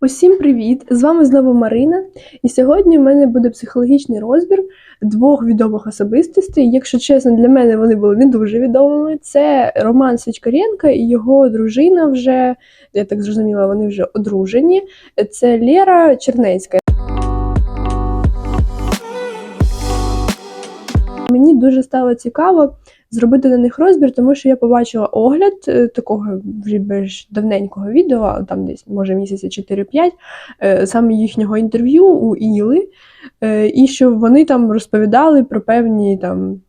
Усім привіт! З вами знову Марина. І сьогодні в мене буде психологічний розбір двох відомих особистостей. Якщо чесно, для мене вони були не дуже відомими. Це Роман Свічкаренко і його дружина вже, я так зрозуміла, вони вже одружені. Це Лера Чернецька. Мені дуже стало цікаво зробити на них розбір, тому що я побачила огляд е, такого вже більш давненького відео, там десь може місяці 4-5, е, саме їхнього інтерв'ю у Іли, е, і що вони там розповідали про певні там.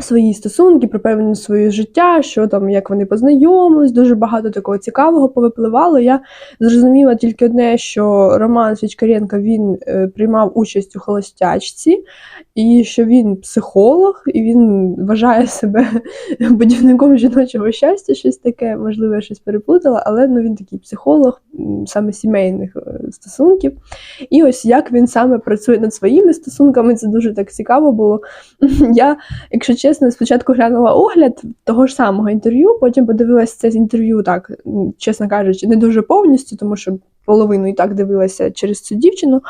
Свої стосунки, про певне своє життя, що там, як вони познайомились, дуже багато такого цікавого повипливало. Я зрозуміла тільки одне, що Роман Свічкаренко він е, приймав участь у холостячці, і що він психолог, і він вважає себе будівником жіночого щастя, щось таке, можливо, я щось переплутала, але ну, він такий психолог саме сімейних е, стосунків. І ось як він саме працює над своїми стосунками, це дуже так цікаво було. Я, якщо чесно, спочатку глянула огляд того ж самого інтерв'ю, потім подивилася це інтерв'ю, так, чесно кажучи, не дуже повністю, тому що половину і так дивилася через цю дівчину,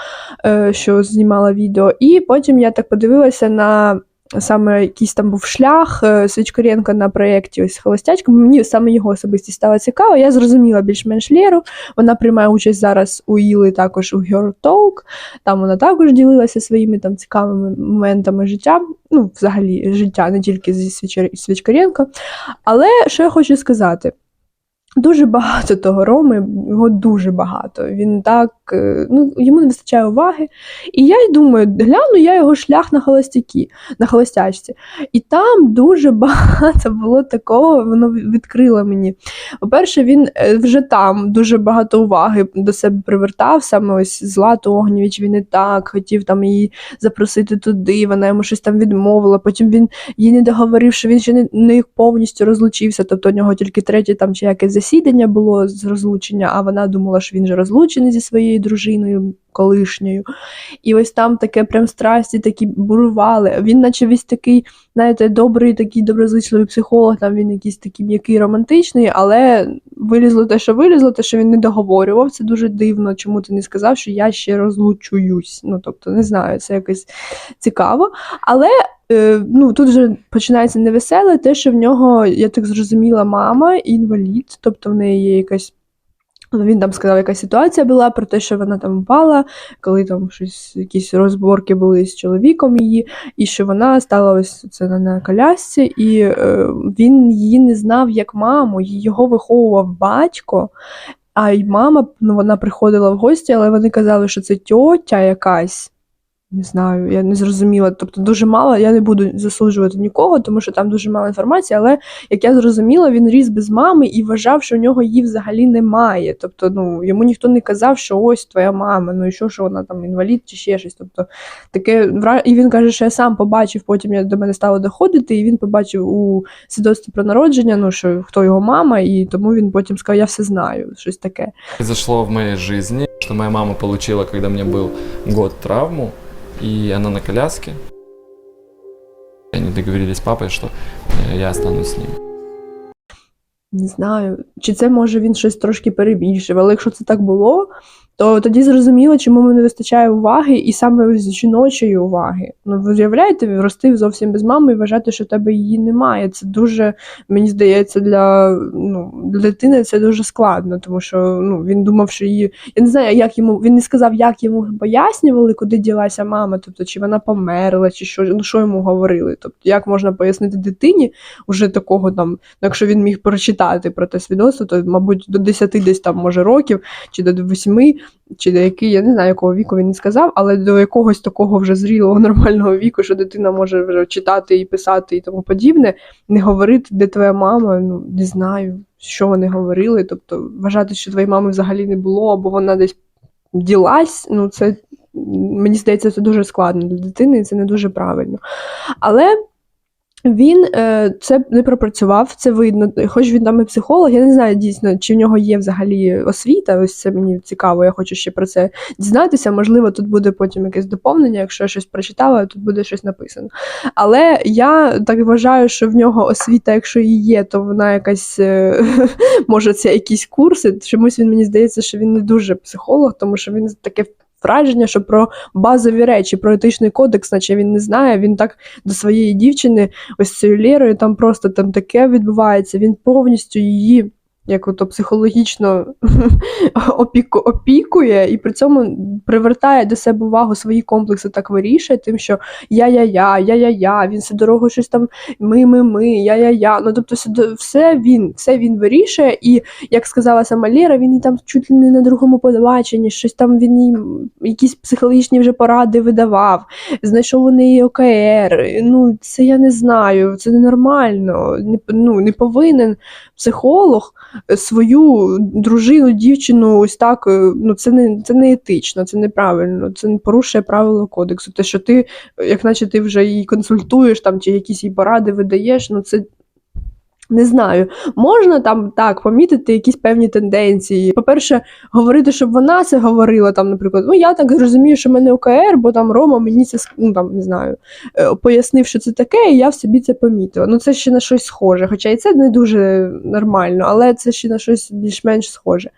е, що знімала відео. І потім я так подивилася на. Саме якийсь там був шлях е, Свічкоренка на проєкті ось Холостячка. Мені саме його особистість стало цікаво. Я зрозуміла більш-менш Леру. Вона приймає участь зараз у Іли, також у Girl Talk. Там вона також ділилася своїми там цікавими моментами життя. Ну, взагалі, життя не тільки зі Свічкоренко. Але що я хочу сказати? Дуже багато того Роми, його дуже багато. Він так, е, ну, йому не вистачає уваги. І я й думаю, гляну я його шлях на холостяки, на холостячці. І там дуже багато було такого, воно відкрило мені. По-перше, він е, вже там дуже багато уваги до себе привертав, саме ось Злату Огнєвіч, він і так хотів там її запросити туди, вона йому щось там відмовила. Потім він їй не договорив, що він ще не, не повністю розлучився, тобто у нього тільки третє там чи якесь засідання було з розлучення, а вона думала, що він же розлучений зі своєю дружиною колишньою. І ось там таке прям страсті такі бурували. Він, наче весь такий, знаєте, добрий, такий доброзичливий психолог, там він якийсь такий м'який романтичний, але вилізло те, що вилізло, те, що він не договорював. Це дуже дивно. Чому ти не сказав, що я ще розлучуюсь? Ну, тобто, не знаю, це якось цікаво. Але е, ну, тут вже починається невеселе, те, що в нього, я так зрозуміла, мама інвалід, тобто в неї є якась. Ну, Він там сказав, яка ситуація була про те, що вона там впала, коли там щось, якісь розборки були з чоловіком її, і що вона стала ось це на, колясці, і е, він її не знав як маму, його виховував батько. А й мама, ну вона приходила в гості, але вони казали, що це тьотя якась. Не знаю, я не зрозуміла. Тобто дуже мало, я не буду засуджувати нікого, тому що там дуже мало інформації, але як я зрозуміла, він ріс без мами і вважав, що в нього її взагалі немає. Тобто, ну йому ніхто не казав, що ось твоя мама, ну і що, що вона там інвалід чи ще щось. Тобто таке і він каже, що я сам побачив, потім я до мене стало доходити, і він побачив у свідоцтві про народження, ну що хто його мама, і тому він потім сказав, я все знаю, щось таке. произошло в моей жизни, что моя мама получила, когда мне был год, травму, и она на коляске. Они договорились с папой, что э, я останусь с ним. Не знаю, чи це може він щось трошки перебільшив, але якщо це так було, то тоді зрозуміло, чому мені не вистачає уваги, і саме ось жіночої уваги. Ну, ви уявляєте, рости зовсім без мами і вважати, що тебе її немає. Це дуже, мені здається, для, ну, для дитини це дуже складно, тому що ну, він думав, що її. Я не знаю, як йому він не сказав, як йому пояснювали, куди ділася мама, тобто чи вона померла, чи що, ну, що йому говорили. Тобто, як можна пояснити дитині уже такого там, ну, якщо він міг прочитати про те свідоцтво, то, мабуть, до 10 десь там може років, чи до 8, чи до який, я не знаю, якого віку він не сказав, але до якогось такого вже зрілого нормального віку, що дитина може вже читати і писати і тому подібне, не говорити, де твоя мама, ну не знаю, що вони говорили. Тобто вважати, що твоєї мами взагалі не було, або вона десь ділась, ну це мені здається, це дуже складно для дитини, і це не дуже правильно. Але Він е, це не пропрацював, це видно. Хоч він там і психолог, я не знаю дійсно, чи в нього є взагалі освіта. Ось це мені цікаво. Я хочу ще про це дізнатися. Можливо, тут буде потім якесь доповнення. Якщо я щось прочитала, тут буде щось написано. Але я так вважаю, що в нього освіта, якщо і є, то вона якась е, може це якісь курси. Чомусь він мені здається, що він не дуже психолог, тому що він таке враження, що про базові речі, про етичний кодекс, наче він не знає. Він так до своєї дівчини, ось цією Лєрою, там просто там таке відбувається. Він повністю її. Як ото психологічно опіку, опікує і при цьому привертає до себе увагу свої комплекси, так вирішує, тим, що я-я-я, я-я-я, він всю дорогу щось там ми-ми-ми, я-я-я. Ну тобто все, все він, все він вирішує, і як сказала сама Лєра, він і там чуть не на другому побаченні, щось там він їй якісь психологічні вже поради видавав, знайшов у неї ОКР. Ну, це я не знаю, це ненормально. Не, ну, не повинен психолог свою дружину, дівчину, ось так. е, Ну, це не це не етично, це неправильно, це не порушує правила кодексу. Те, що ти, як наче ти вже її консультуєш там чи якісь їй поради видаєш, ну це. Не знаю, можна там так помітити якісь певні тенденції. По-перше, говорити, щоб вона це говорила, там, наприклад, ну я так зрозумію, що в мене ОКР, бо там Рома мені це ну, там, не знаю, е, пояснив, що це таке, і я в собі це помітила. Ну, це ще на щось схоже. Хоча і це не дуже нормально, але це ще на щось більш-менш схоже.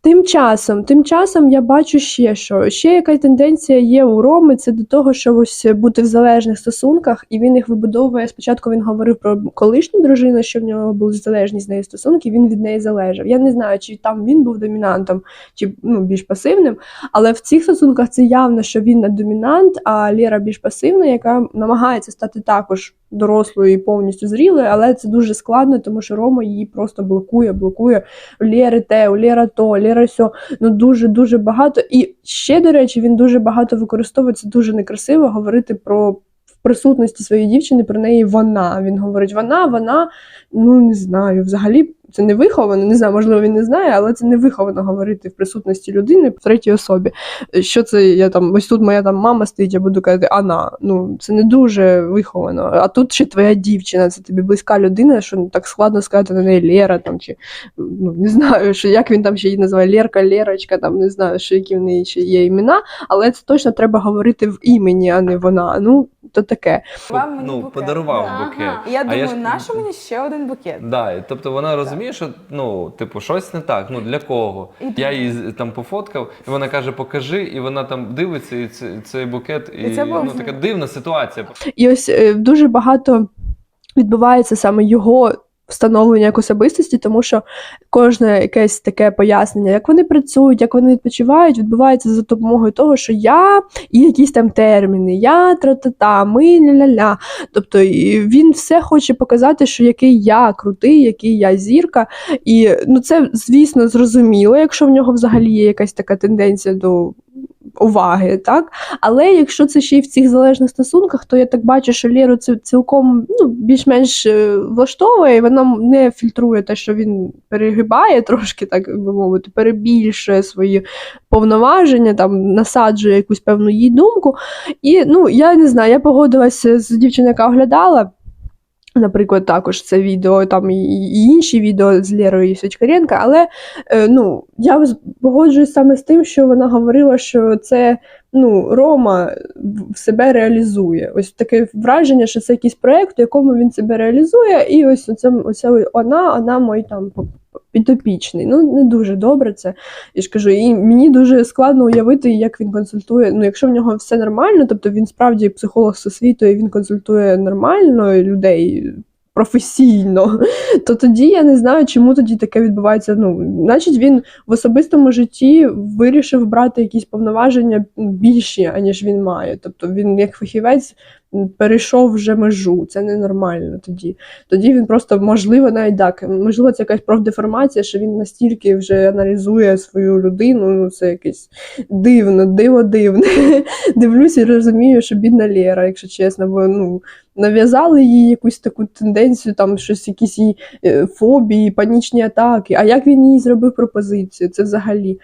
Тим часом, тим часом я бачу ще що. Ще яка тенденція є у Роми, це до того, що ось бути в залежних стосунках, і він їх вибудовує. Спочатку він говорив про колишню дружину, що в нього були залежні з нею стосунки, він від неї залежав. Я не знаю, чи там він був домінантом, чи ну, більш пасивним, але в цих стосунках це явно, що він не домінант, а Лєра більш пасивна, яка намагається стати також дорослою і повністю зрілою, але це дуже складно, тому що Рома її просто блокує, блокує Лєри те, Лєра то, Лєра сьо. Ну дуже дуже багато. І ще, до речі, він дуже багато використовується, дуже некрасиво говорити про. В присутності своєї дівчини про неї вона. Він говорить, вона, вона, ну не знаю, взагалі це не виховано, не знаю, можливо, він не знає, але це не виховано говорити в присутності людини в третій особі. Що це я там, ось тут моя там мама стоїть, я буду казати, Ана. Ну це не дуже виховано. А тут ще твоя дівчина, це тобі близька людина, що так складно сказати на неї Лера там чи ну не знаю, що як він там ще її називає Лерка, Лерочка, там не знаю, що які в неї ще є імена, але це точно треба говорити в імені, а не вона. Ну то таке. Вам мені ну, букет. подарував Да. букет. І я А думаю, ж- нащо мені ще один букет? Да, тобто вона розуміє, що ну, типу, щось не так. Ну для кого? І- Я її там пофоткав, і вона каже, покажи, і вона там дивиться, і цей, цей букет, і, І це ну, така дивна ситуація. І ось е, дуже багато відбувається саме його встановлення як особистості, тому що кожне якесь таке пояснення, як вони працюють, як вони відпочивають, відбувається за допомогою того, що я і якісь там терміни, я тра-та-та, ми ля-ля-ля. Тобто він все хоче показати, що який я крутий, який я зірка. І ну це, звісно, зрозуміло, якщо в нього взагалі є якась така тенденція до уваги, так? Але якщо це ще й в цих залежних стосунках, то я так бачу, що Лєру це цілком ну, більш-менш е, влаштовує, і вона не фільтрує те, що він перегибає трошки, так би мовити, перебільшує свої повноваження, там насаджує якусь певну її думку. І ну, я не знаю, я погодилася з дівчиною, яка оглядала. Наприклад, також це відео, там і, інші відео з Лєрою Сочкаренко, але е, ну, я погоджуюсь саме з тим, що вона говорила, що це ну, Рома себе реалізує. Ось таке враження, що це якийсь проєкт, у якому він себе реалізує, і ось оце, оце вона, вона мій там підопічний. Ну, не дуже добре це. Я ж кажу, і мені дуже складно уявити, як він консультує. Ну, якщо в нього все нормально, тобто він справді психолог з освітою, він консультує нормально людей. Професійно, то тоді я не знаю, чому тоді таке відбувається. Ну, значить, він в особистому житті вирішив брати якісь повноваження більші, аніж він має. Тобто він, як фахівець, перейшов вже межу. Це ненормально тоді. Тоді він просто, можливо, навіть так, можливо, це якась профдеформація, що він настільки вже аналізує свою людину. Ну, це якесь дивно, диво дивне. Дивлюся і розумію, що бідна Лєра, якщо чесно, бо ну. Нав'язали їй якусь таку тенденцію, там щось, якісь її е, фобії, панічні атаки. А як він їй зробив пропозицію? Це взагалі.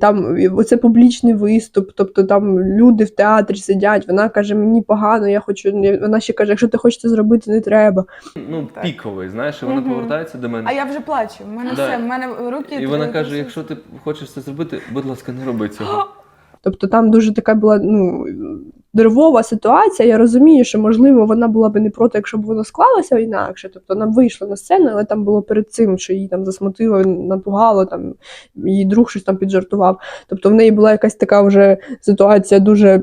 Там це публічний виступ, тобто там люди в театрі сидять. Вона каже: мені погано, я хочу. Вона ще каже, якщо ти хочеш це зробити, не треба. Ну, Так. піковий, знаєш, і вона угу. повертається до мене. А я вже плачу. У мене Да. все, в мене руки. І вона каже: якщо ти хочеш це зробити, будь ласка, не роби цього. Тобто там дуже така була ну, нервова ситуація. Я розумію, що можливо вона була би не проти, якщо б воно склалося інакше. Тобто вона вийшла на сцену, але там було перед цим, що її там засмутило, напугало, там її друг щось там піджартував. Тобто в неї була якась така вже ситуація дуже.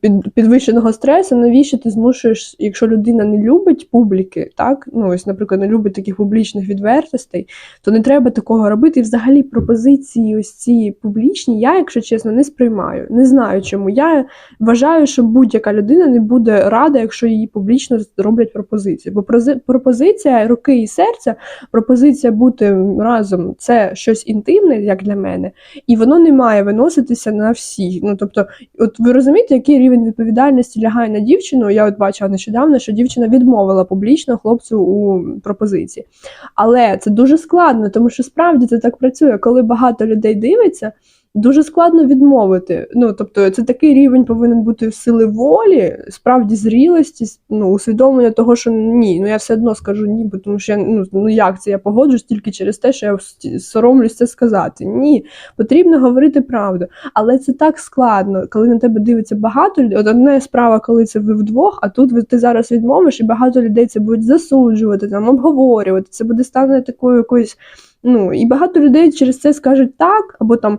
Під підвищеного стресу, навіщо ти змушуєш, якщо людина не любить публіки, так ну ось, наприклад, не любить таких публічних відвертостей, то не треба такого робити. І взагалі пропозиції ось ці публічні, я, якщо чесно, не сприймаю. Не знаю чому. Я вважаю, що будь-яка людина не буде рада, якщо їй публічно роблять пропозицію. Бо пропозиція руки і серця, пропозиція бути разом це щось інтимне, як для мене, і воно не має виноситися на всіх. Ну тобто, от ви розумієте, який рівень відповідальності лягає на дівчину? Я от бачила нещодавно, що дівчина відмовила публічно хлопцю у пропозиції. Але це дуже складно, тому що справді це так працює. Коли багато людей дивиться, дуже складно відмовити. Ну тобто, це такий рівень повинен бути сили волі, справді зрілості, ну, усвідомлення того, що ні, ну я все одно скажу ні, бо тому що я ну, ну як це я погоджусь тільки через те, що я соромлюсь це сказати. Ні, потрібно говорити правду. Але це так складно, коли на тебе дивиться багато людей. От одна справа, коли це ви вдвох, а тут ти зараз відмовиш, і багато людей це будуть засуджувати, там обговорювати. Це буде стане такою якоюсь. Ну і багато людей через це скажуть так, або там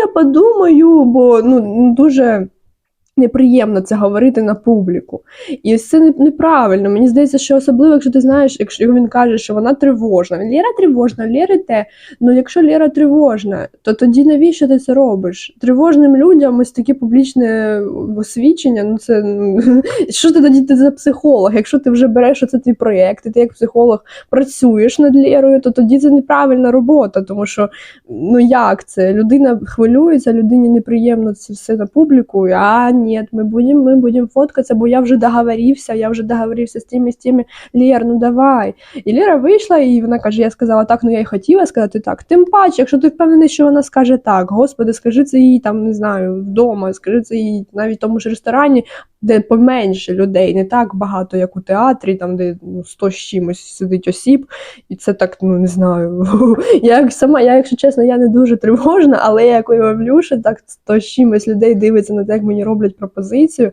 я подумаю, бо ну дуже. Неприємно це говорити на публіку. І ось це неправильно. Мені здається, що особливо, якщо ти знаєш, якщо він каже, що вона тривожна. Лєра тривожна, Лєри те. Ну якщо Лєра тривожна, то тоді навіщо ти це робиш? Тривожним людям ось таке публічне освічення. Ну це що ти тоді ти за психолог? Якщо ти вже береш оце твій проєкт, і ти як психолог працюєш над Лєрою, то тоді це неправильна робота, тому що ну як це? Людина хвилюється, людині неприємно це все на публіку. А ні, ми будемо ми будем фоткатися, бо я вже договорився, я вже договорився з тими, з тими. Лєр, ну давай. І Лєра вийшла, і вона каже: Я сказала так, ну я й хотіла сказати так. Тим паче, якщо ти впевнений, що вона скаже так, господи, скажи це їй там, не знаю, вдома, скажи це їй навіть в тому ж ресторані, де поменше людей, не так багато, як у театрі, там де ну, 100 з чимось сидить осіб, і це так, ну не знаю. Я сама, я, якщо чесно, я не дуже тривожна, але я як уявлю, що так 100 з чимось людей дивиться на те, як мені роблять пропозицію.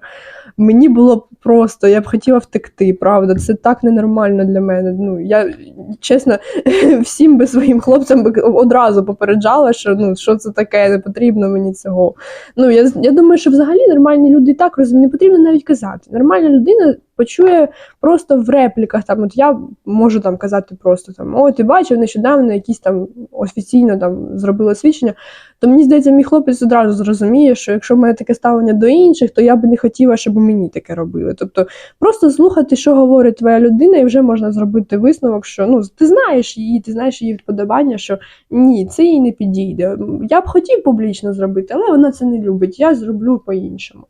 Мені було просто, я б хотіла втекти, правда. Це так ненормально для мене. Ну, я чесно, всім би своїм хлопцям би одразу попереджала, що ну що це таке, не потрібно мені цього. Ну я, я думаю, що взагалі нормальні люди і так розуміють, не потрібно навіть казати. Нормальна людина почує просто в репліках. Там, от я можу там казати просто там: о, ти бачив нещодавно якісь там офіційно там зробили свідчення. То мені здається, мій хлопець одразу зрозуміє, що якщо в мене таке ставлення до інших, то я би не хотіла, щоб мені таке робили. Тобто просто слухати, що говорить твоя людина, і вже можна зробити висновок, що ну ти знаєш її, ти знаєш її вподобання, що ні, це їй не підійде. Я б хотів публічно зробити, але вона це не любить. Я зроблю по-іншому.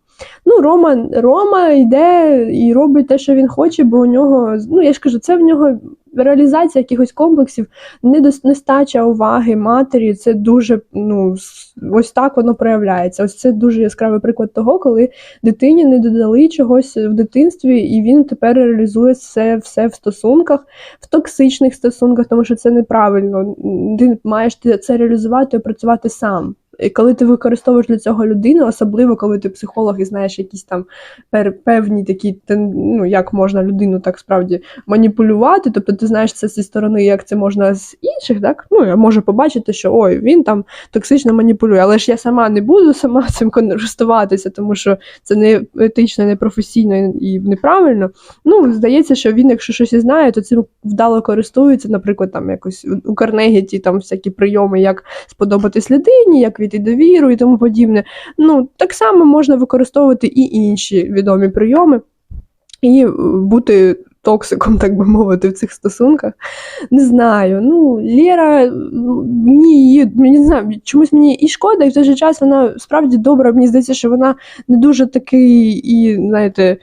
Ну, Рома, Рома йде і робить те, що він хоче, бо у нього, ну я ж кажу, це в нього реалізація якихось комплексів, нестача уваги матері. Це дуже ну ось так воно проявляється. Ось це дуже яскравий приклад того, коли дитині не додали чогось в дитинстві, і він тепер реалізує це все в стосунках, в токсичних стосунках, тому що це неправильно. Ти маєш це реалізувати і працювати сам. І коли ти використовуєш для цього людину, особливо коли ти психолог і знаєш якісь там певні такі, ну як можна людину так справді маніпулювати, тобто ти знаєш це зі сторони, як це можна з інших, так? Ну я можу побачити, що ой, він там токсично маніпулює, але ж я сама не буду сама цим користуватися, тому що це не етично, не професійно і неправильно. Ну, здається, що він, якщо щось і знає, то цим вдало користується, наприклад, там якось у Карнегі ті там всякі прийоми, як сподобатись людині, як війти довіру і тому подібне. Ну, так само можна використовувати і інші відомі прийоми, і е, бути токсиком, так би мовити, в цих стосунках. Не знаю. Ну, Лєра, мені не знаю, чомусь мені і шкода, і в той же час вона справді добра. Мені здається, що вона не дуже такий і, знаєте,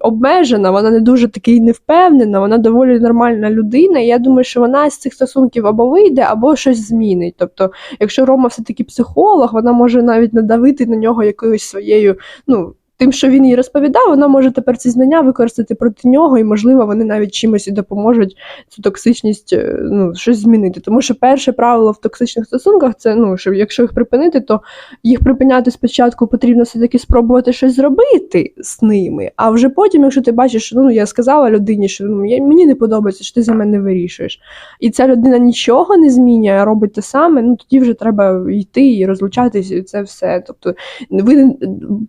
обмежена, вона не дуже такий невпевнена, вона доволі нормальна людина. І я думаю, що вона з цих стосунків або вийде, або щось змінить. Тобто, якщо Рома все-таки психолог, вона може навіть надавити на нього якоюсь своєю, ну. Тим, що він їй розповідав, вона може тепер ці знання використати проти нього, і, можливо, вони навіть чимось і допоможуть цю токсичність е, ну, щось змінити. Тому що перше правило в токсичних стосунках це ну, що якщо їх припинити, то їх припиняти спочатку потрібно все-таки спробувати щось зробити з ними. А вже потім, якщо ти бачиш, що ну я сказала людині, що ну мені не подобається, що ти за мене вирішуєш, і ця людина нічого не змінює, робить те саме, ну тоді вже треба йти і розлучатись, і це все. Тобто, ви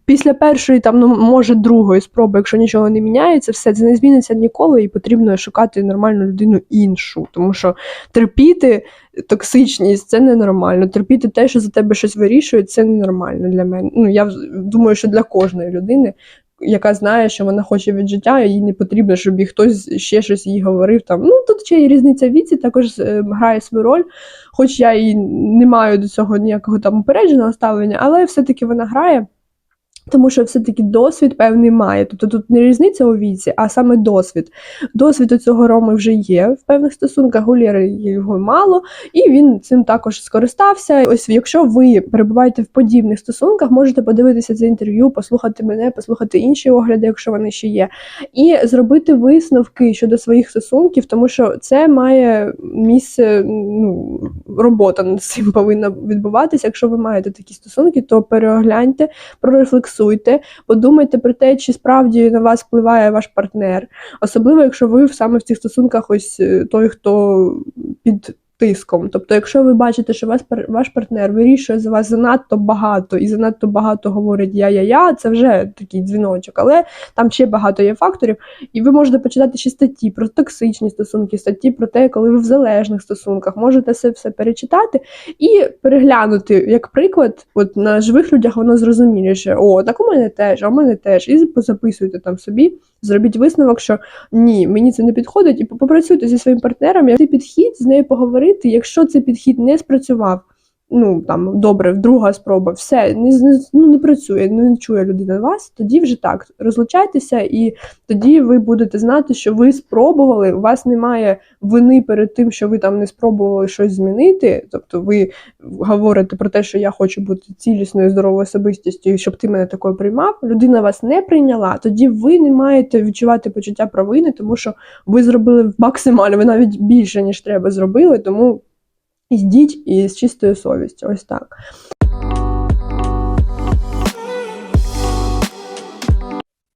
після першої, там, ну може другої спроби, якщо нічого не міняється, все це не зміниться ніколи, і потрібно шукати нормальну людину іншу, тому що терпіти токсичність це ненормально. Терпіти те, що за тебе щось вирішує, це ненормально для мене. Ну я думаю, що для кожної людини. Яка знає, що вона хоче від життя, і їй не потрібно, щоб їй хтось ще щось їй говорив. Там ну тут ще й різниця віці також е, грає свою роль. Хоч я і не маю до цього ніякого там упередженого ставлення, але все-таки вона грає. Тому що все-таки досвід певний має. Тобто тут не різниця у віці, а саме досвід. Досвід у цього Роми вже є в певних стосунках, у Лєри його мало, і він цим також скористався. Ось якщо ви перебуваєте в подібних стосунках, можете подивитися це інтерв'ю, послухати мене, послухати інші огляди, якщо вони ще є, і зробити висновки щодо своїх стосунків, тому що це має місце, ну, робота над цим повинна відбуватися. Якщо ви маєте такі стосунки, то перегляньте, прорефлексуйте, подумайте про те, чи справді на вас впливає ваш партнер. Особливо, якщо ви саме в цих стосунках ось е, той, хто під тиском. Тобто, якщо ви бачите, що вас ваш партнер вирішує за вас занадто багато і занадто багато говорить я-я-я, це вже такий дзвіночок, але там ще багато є факторів, і ви можете почитати ще статті про токсичні стосунки, статті про те, коли ви в залежних стосунках, можете це все перечитати і переглянути як приклад, от на живих людях воно зрозуміліше. О, так у мене теж, а у мене теж. І записуйте там собі, зробіть висновок, що ні, мені це не підходить, і попрацюйте зі своїм партнером. Як цей підхід з нею поговорити. Якщо цей підхід не спрацював, ну там добре, друга спроба, все не, ну, не працює, не чує людина вас, тоді вже так розлучайтеся, і тоді ви будете знати, що ви спробували. У вас немає вини перед тим, що ви там не спробували щось змінити. Тобто, ви говорите про те, що я хочу бути цілісною здоровою особистістю, і щоб ти мене такою приймав. Людина вас не прийняла. Тоді ви не маєте відчувати почуття провини, тому що ви зробили максимально, ви навіть більше ніж треба зробили. Тому йдіть і з чистою совістю. Ось так.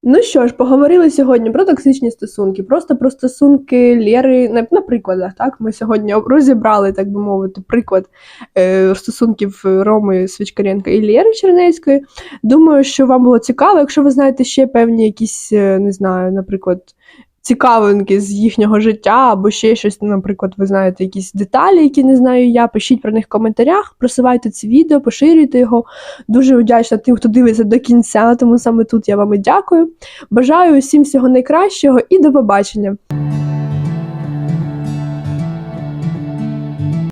Ну що ж, поговорили сьогодні про токсичні стосунки, просто про стосунки Лєри на, на прикладах. Так, ми сьогодні розібрали, так би мовити, приклад е, стосунків Роми Свічкаренка і Лєри Чернецької. Думаю, що вам було цікаво. Якщо ви знаєте ще певні якісь, е, не знаю, наприклад. Цікавинки з їхнього життя, або ще щось, наприклад, ви знаєте якісь деталі, які не знаю я. Пишіть про них в коментарях, просувайте це відео, поширюйте його. Дуже вдячна тим, хто дивиться до кінця, тому саме тут я вам і дякую. Бажаю усім всього найкращого і до побачення!